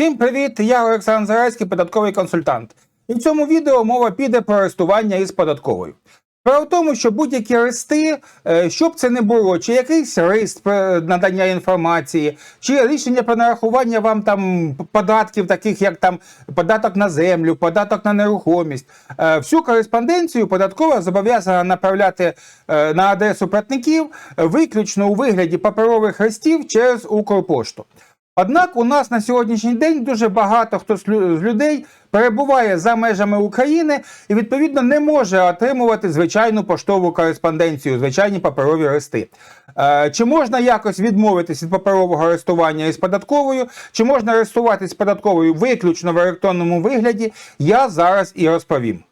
Всім привіт! Я Олександр Зарайський, податковий консультант. І в цьому відео мова піде про арестування із податковою. Справа в тому, що будь-які арести, е, що б це не було, чи якийсь реєстр надання інформації, чи рішення про нарахування вам там податків, таких як там податок на землю, податок на нерухомість, е, всю кореспонденцію податкова зобов'язана направляти е, на адресу платників виключно у вигляді паперових листів через Укрпошту. Однак у нас на сьогоднішній день дуже багато хто з людей перебуває за межами України і відповідно не може отримувати звичайну поштову кореспонденцію, звичайні паперові листи. Е, Чи можна якось відмовитись від паперового арестування із податковою, чи можна арестуватись податковою виключно в електронному вигляді, я зараз і розповім.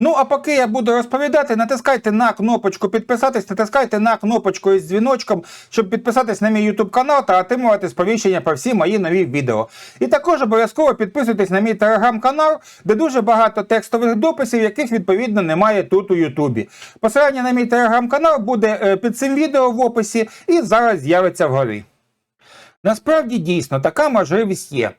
Ну, а поки я буду розповідати, натискайте на кнопочку підписатись, натискайте на кнопочку із дзвіночком, щоб підписатись на мій YouTube канал та отримувати сповіщення про всі мої нові відео. І також обов'язково підписуйтесь на мій телеграм-канал, де дуже багато текстових дописів, яких відповідно немає тут у Ютубі. Посилання на мій телеграм-канал буде е, під цим відео в описі і зараз з'явиться вгорі. Насправді дійсно така можливість є.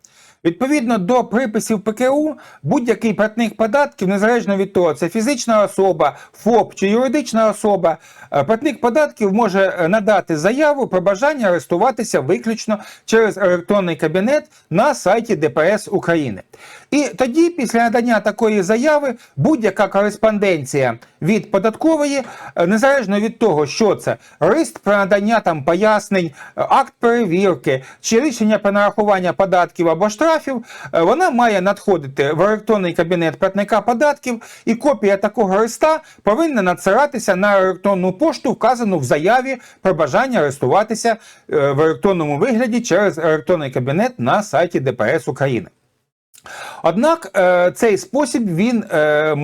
Відповідно до приписів ПКУ, будь-який платник податків, незалежно від того, це фізична особа, ФОП чи юридична особа, е, платник податків може е, надати заяву про бажання арестуватися виключно через електронний кабінет на сайті ДПС України. І тоді, після надання такої заяви, будь-яка кореспонденція від податкової, е, незалежно від того, що це лист про надання там пояснень, е, акт перевірки чи рішення про нарахування податків або штрафів, е, вона має надходити в електронний кабінет платника податків, і копія такого листа повинна надсиратися на електронну пошту, вказану в заяві про бажання арестуватися е, в електронному вигляді через електронний кабінет на сайті ДПС України. Однак е, цей спосіб він е,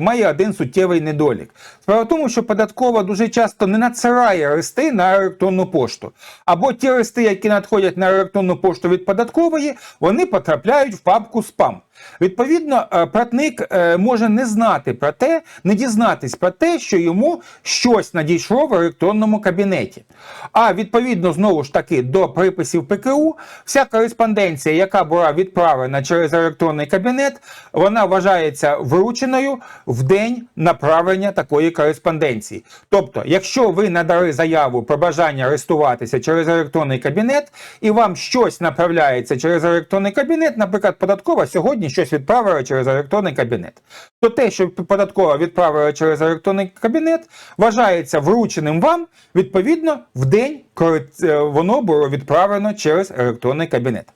має, один суттєвий недолік. Справа в тому, що податкова дуже часто не надсирає листи на електронну пошту. Або ті листи, які надходять на електронну пошту від податкової, вони потрапляють в папку спам. Відповідно, е, платник е, може не знати про те, не дізнатись про те, що йому щось надійшло в електронному кабінеті. А відповідно, знову ж таки, до приписів ПКУ, вся кореспонденція, яка була відправлена через електронний кабінет, вона вважається врученою в день направлення такої кореспонденції. Тобто, якщо ви надали заяву про бажання арестуватися через електронний кабінет, і вам щось направляється через електронний кабінет, наприклад, податкова сьогодні щось відправила через електронний кабінет, то те, що податкова відправила через електронний кабінет, вважається врученим вам відповідно в день, коли е, воно було відправлено через електронний кабінет.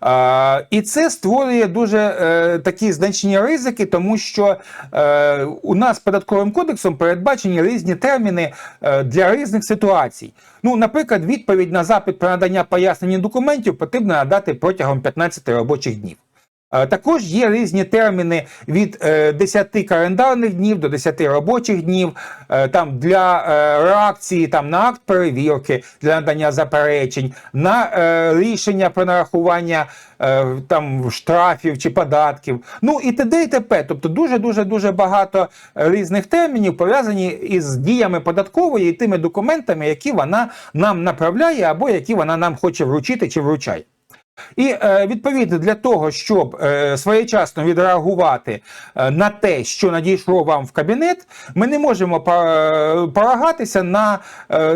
А, і це створює дуже е, такі значні ризики, тому що е, у нас податковим кодексом передбачені різні терміни е, для різних ситуацій. Ну, наприклад, відповідь на запит про надання пояснення документів потрібно надати протягом 15 робочих днів. Е, Також є різні терміни від е, 10 календарних днів до 10 робочих днів е, там для е, реакції там, на акт перевірки, для надання заперечень, на е, рішення про нарахування е, там, штрафів чи податків. Ну і т.д. і т.п. Тобто дуже дуже дуже багато різних термінів пов'язані із діями податкової і тими документами, які вона нам направляє або які вона нам хоче вручити чи вручає. І е, відповідно для того, щоб е, своєчасно відреагувати е, на те, що надійшло вам в кабінет, ми не можемо полагатися на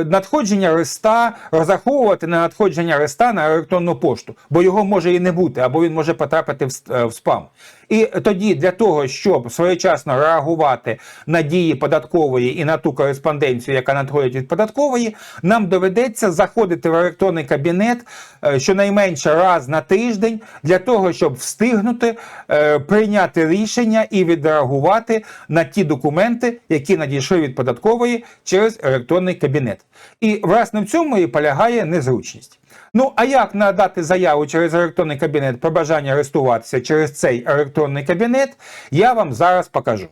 надходження листа, розраховувати на надходження листа на електронну пошту, бо його може і не бути, або він може потрапити в спам. І тоді для того, щоб своєчасно реагувати на дії податкової і на ту кореспонденцію, яка надходить від податкової, нам доведеться заходити в електронний кабінет е, щонайменше раз на тиждень для того, щоб встигнути е, прийняти рішення і відреагувати на ті документи, які надійшли від податкової через електронний кабінет. І власне в цьому і полягає незручність. Ну, а як надати заяву через електронний кабінет про бажання арестуватися через цей електронний кабінет, я вам зараз покажу.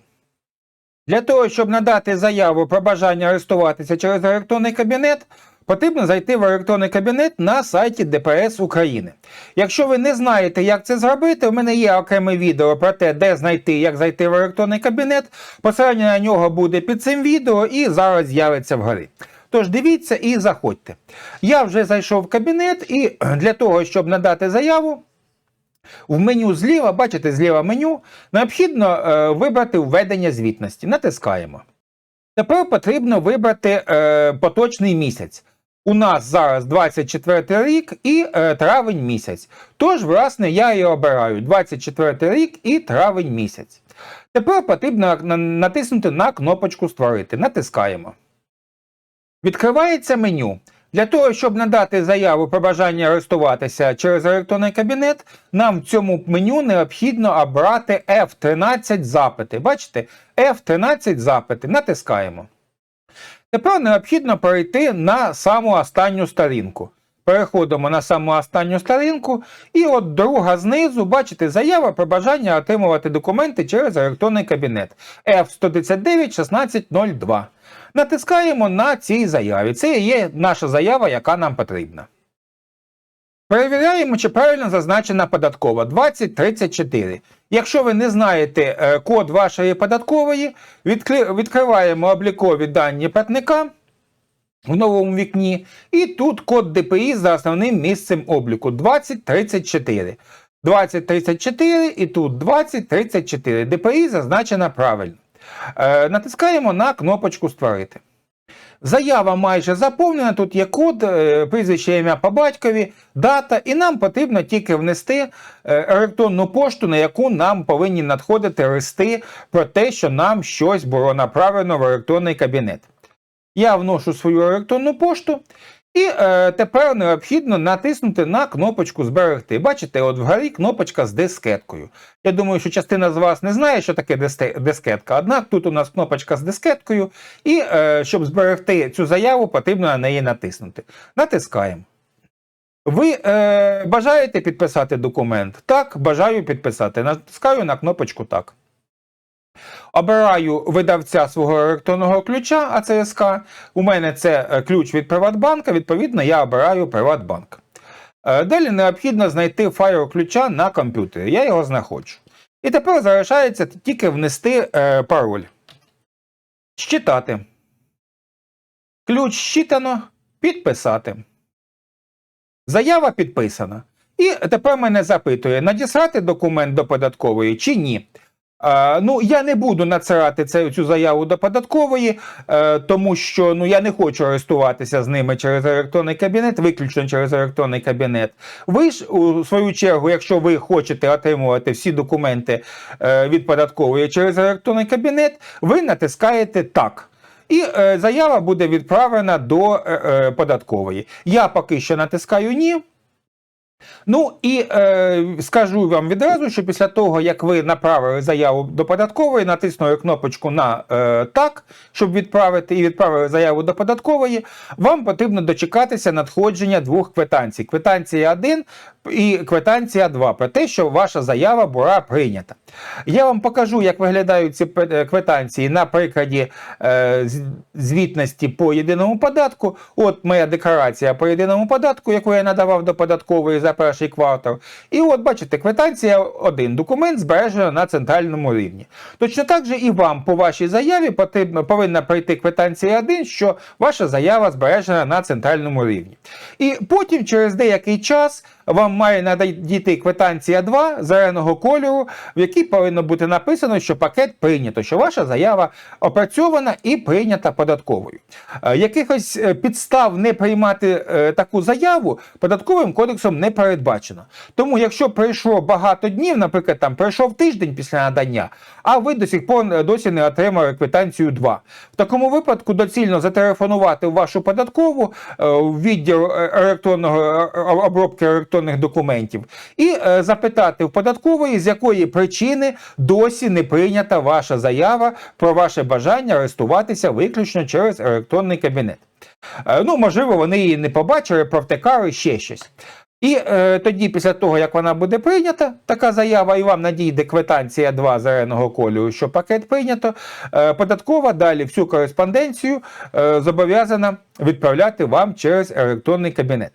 Для того, щоб надати заяву про бажання арестуватися через електронний кабінет, потрібно зайти в електронний кабінет на сайті ДПС України. Якщо ви не знаєте, як це зробити, у мене є окреме відео про те, де знайти, як зайти в електронний кабінет. Посилання на нього буде під цим відео і зараз з'явиться вгорі. Тож дивіться і заходьте. Я вже зайшов в кабінет, і для того, щоб надати заяву, В меню зліва, бачите, зліва меню, необхідно е, вибрати введення звітності. Натискаємо. Тепер потрібно вибрати е, поточний місяць. У нас зараз 24 рік і е, травень місяць. Тож, власне, я і обираю 24 рік і травень місяць. Тепер потрібно натиснути на кнопочку Створити. Натискаємо. Відкривається меню. Для того, щоб надати заяву про бажання арештуватися через електронний кабінет, нам в цьому меню необхідно обрати F13 запити. Бачите, F13 запити. Натискаємо. Тепер необхідно перейти на саму останню сторінку. Переходимо на саму останню сторінку, і от друга знизу, бачите, заява про бажання отримувати документи через електронний кабінет F139-1602. Натискаємо на цій заяві. Це є наша заява, яка нам потрібна. Перевіряємо, чи правильно зазначена податкова 2034. Якщо ви не знаєте е, код вашої податкової, відкриваємо облікові дані платника в новому вікні, і тут код ДПІ за основним місцем обліку 2034. 2034 і тут 2034. ДПІ зазначена правильно. Е, натискаємо на кнопочку Створити. Заява майже заповнена. Тут є код, е, прізвище ім'я по батькові, дата, і нам потрібно тільки внести е, електронну пошту, на яку нам повинні надходити листи про те, що нам щось було направлено в електронний кабінет. Я вношу свою електронну пошту. І е, тепер необхідно натиснути на кнопочку Зберегти. Бачите, от вгорі кнопочка з дискеткою. Я думаю, що частина з вас не знає, що таке дискетка. Однак тут у нас кнопочка з дискеткою, і е, щоб зберегти цю заяву, потрібно на неї натиснути. Натискаємо. Ви е, бажаєте підписати документ? Так, бажаю підписати. Натискаю на кнопочку Так. Обираю видавця свого електронного ключа АЦСК. У мене це е, ключ від Приватбанка, відповідно, я обираю Приватбанк. Е, Далі необхідно знайти файл ключа на комп'ютері. Я його знаходжу. І тепер залишається тільки внести е, пароль. Щитати. Ключ щитано. Підписати. Заява підписана. І тепер мене запитує, надіслати документ до податкової чи ні. Е, ну, я не буду надсирати це, цю заяву до податкової, е, тому що ну, я не хочу арештуватися з ними через електронний кабінет, виключно через електронний кабінет. Ви ж, у свою чергу, якщо ви хочете отримувати всі документи е, від податкової через електронний кабінет, ви натискаєте так. І заява буде відправлена до податкової. Я поки що натискаю ні. Ну і е, скажу вам відразу, що після того, як ви направили заяву до податкової, натиснули кнопочку на е, так, щоб відправити, і відправили заяву до податкової, вам потрібно дочекатися надходження двох квитанцій: квитанція 1 і квитанція 2 про те, що ваша заява була прийнята. Я вам покажу, як виглядають ці квитанції на прикладі е, звітності по єдиному податку. От моя декларація по єдиному податку, яку я надавав до податкової за перший квартал. І от бачите, квитанція 1. Документ збережено на центральному рівні. Точно так же і вам по вашій заяві потрібно, повинна прийти квитанція 1, що ваша заява збережена на центральному рівні. І потім, через деякий час, вам має надійти квитанція 2 зеленого кольору, в якій повинно бути написано, що пакет прийнято, що ваша заява опрацьована і прийнята податковою. Е, Якихось е, підстав не приймати е, таку заяву податковим кодексом не передбачено. Тому, якщо пройшло багато днів, наприклад, там пройшов тиждень після надання, а ви до сих пор досі не отримали квитанцію 2. В такому випадку доцільно зателефонувати вашу податкову в відділ електронного обробки електронних документів і е, запитати в податкової, з якої причини досі не прийнята ваша заява про ваше бажання арестуватися виключно через електронний кабінет. Е, Ну, можливо, вони її не побачили, провтикали ще щось. І е, тоді, після того, як вона буде прийнята, така заява, і вам надійде квитанція 2 зеленого кольору, що пакет прийнято, е, податкова далі всю кореспонденцію е, зобов'язана відправляти вам через електронний кабінет.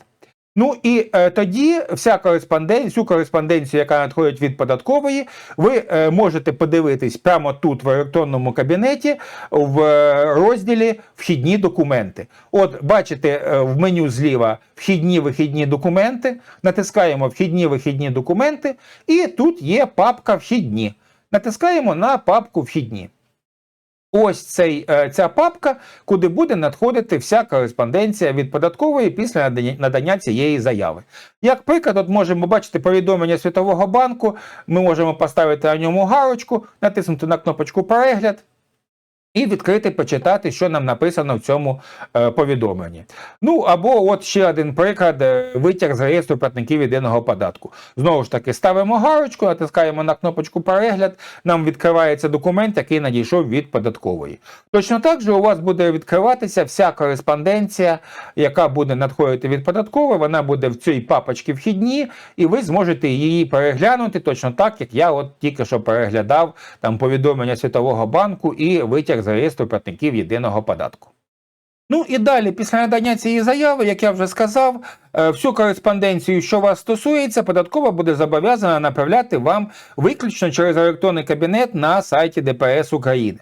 Ну і е, тоді вся кореспонденція, всю кореспонденцію, яка надходить від податкової, ви е, можете подивитись прямо тут в електронному кабінеті в е, розділі Вхідні документи. От бачите е, в меню зліва вхідні вихідні документи. Натискаємо Вхідні вихідні документи, і тут є папка Вхідні. Натискаємо на папку Вхідні. Ось цей, е, ця папка, куди буде надходити вся кореспонденція від податкової після надання- цієї заяви. Як приклад, от можемо бачити повідомлення Світового банку, ми можемо поставити на ньому галочку, натиснути на кнопочку Перегляд. І відкрити, почитати, що нам написано в цьому е, повідомленні. Ну або от ще один приклад: е, витяг з реєстру платників єдиного податку. Знову ж таки, ставимо галочку, натискаємо на кнопочку перегляд. Нам відкривається документ, який надійшов від податкової. Точно так же у вас буде відкриватися вся кореспонденція, яка буде надходити від податкової. Вона буде в цій папочці вхідні, і ви зможете її переглянути точно так, як я от тільки що переглядав там повідомлення Світового банку і витяг з реєстру платників єдиного податку. Ну і далі, після надання цієї заяви, як я вже сказав, е, всю кореспонденцію, що вас стосується, податкова буде зобов'язана направляти вам виключно через електронний кабінет на сайті ДПС України.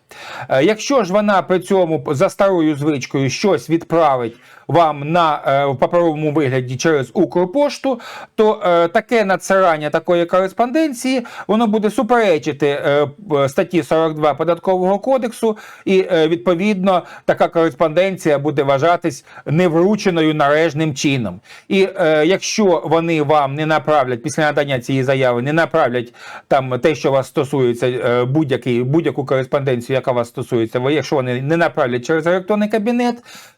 Е, Якщо ж вона при цьому за старою звичкою щось відправить вам на е, в паперовому вигляді через Укрпошту, то е, таке надсирання такої кореспонденції воно буде суперечити е, статті 42 податкового кодексу, і відповідно така кореспонденція буде вважатись неврученою належним чином. І якщо вони вам не направлять після надання цієї заяви, не направлять там те, що вас стосується, будь-яку кореспонденцію, яка вас стосується, якщо вони не направлять через електронний кабінет,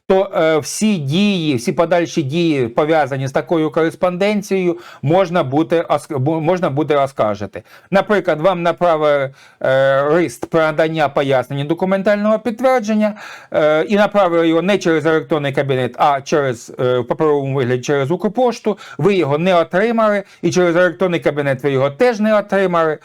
то е, всі дії, всі подальші дії пов'язані з такою кореспонденцією, можна оск- можна буде оскаржити. Наприклад, вам направили е, лист про надання пояснення документального підтвердження е, і направили його не через електронний кабінет, а через е, в паперовому вигляді через Укрпошту. Ви його не отримали, і через електронний кабінет ви його теж не отримали.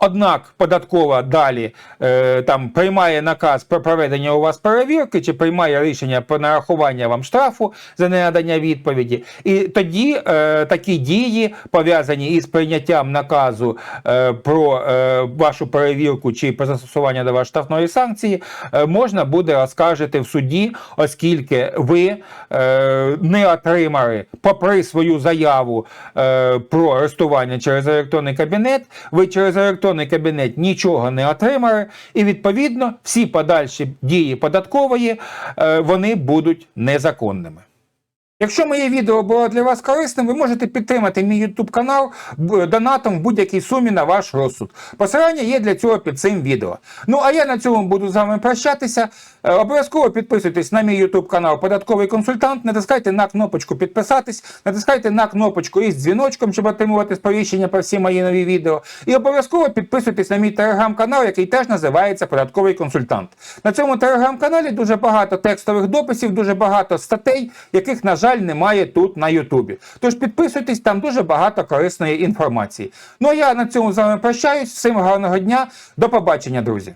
Однак податкова далі е, там приймає наказ про проведення у вас перевірки чи приймає рішення про нарахування вам штрафу за ненадання відповіді. І тоді е, такі дії пов'язані із прийняттям наказу е, про е, вашу перевірку чи про застосування до вас штрафної санкції е, можна буде оскаржити в суді, оскільки ви е, не отримали, попри свою заяву е, про арестування через електронний кабінет, ви через електронний кабінет нічого не отримали, і відповідно всі подальші дії податкової е, вони будуть незаконними. Якщо моє відео було для вас корисним, ви можете підтримати мій YouTube канал донатом в будь-якій сумі на ваш розсуд. Посилання є для цього під цим відео. Ну а я на цьому буду з вами прощатися. Е, Обов'язково підписуйтесь на мій YouTube канал Податковий консультант. Натискайте на кнопочку підписатись, натискайте на кнопочку із дзвіночком, щоб отримувати сповіщення про всі мої нові відео. І обов'язково підписуйтесь на мій телеграм-канал, який теж називається Податковий консультант. На цьому телеграм-каналі дуже багато текстових дописів, дуже багато статей, яких, на жаль, немає тут на Ютубі. Тож підписуйтесь, там дуже багато корисної інформації. Ну а я на цьому з вами прощаюсь. Всім гарного дня. До побачення, друзі.